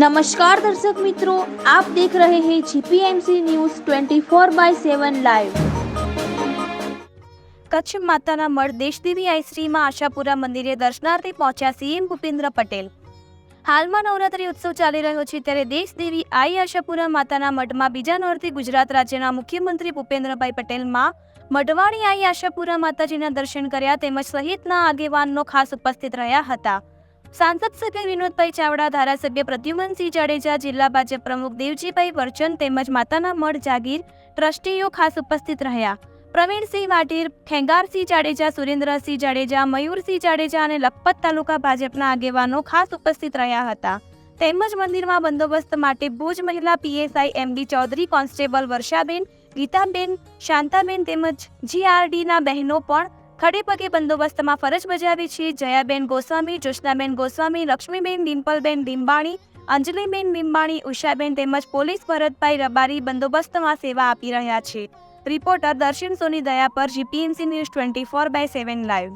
નમસ્કાર દર્શક મિત્રો, આપ દેખ રહે હે GPMC news 24 by 7 live Kutch માતાના મઢ દેશદેવી આઈશ્રીમાં આશાપુરા મંદિરે દર્શનાર્થે પહોંચ્યા સીએમ ભૂપેન્દ્ર પટેલ. હાલમાં નવરાત્રી ઉત્સવ ચાલી રહ્યો છે, ત્યારે દેશદેવી આઈ આશાપુરા માતાના મઠમાં બીજા નોરથી ગુજરાત રાજ્યના મુખ્યમંત્રી ભૂપેન્દ્રભાઈ પટેલમાં મઢવાણી આઈ આશાપુરા માતાજીના દર્શન કર્યા તેમજ સહિતના આગેવાનનો ખાસ ઉપસ્થિત રહ્યા હતા. સાંસદ સભ્ય વિનોદભાઈ ચાવડા, ધારાસભ્ય પ્રદ્યુમનસિંહ જાડેજા, જિલ્લા ભાજપ પ્રમુખ દેવજીભાઈ વર્ચન તેમજ માતાના મઢ જાગીર ટ્રસ્ટીઓ ખાસ ઉપસ્થિત રહ્યા. પ્રવીણસિંહ વાટીર ખેંગારસિંહ જાડેજા, સુરેન્દ્રસિંહ જાડેજા, મયુરસિંહ જાડેજા અને લખપત તાલુકા ભાજપના આગેવાનો ખાસ ઉપસ્થિત રહ્યા હતા. તેમજ મંદિરમાં બંદોબસ્ત માટે ભુજ મહિલા PSI MD Chaudhary, constable Varshaben, Gitaben, Shantaben તેમજ જીઆરડીના બહેનો પણ ખડે પગે બંદોબસ્તમાં ફરજ બજાવી છે જયાબેન ગોસ્વામી જોશનાબેન ગોસ્વામી, લક્ષ્મીબેન ડિમ્પલબેન ડિંબાણી, અંજલિબેન ડિંબાણી, ઉષાબેન તેમજ પોલીસ ભરતભાઈ રબારી બંદોબસ્તમાં સેવા આપી રહ્યા છે. રિપોર્ટર દર્શન સોની દયા પર GPMC news twenty four by seven live.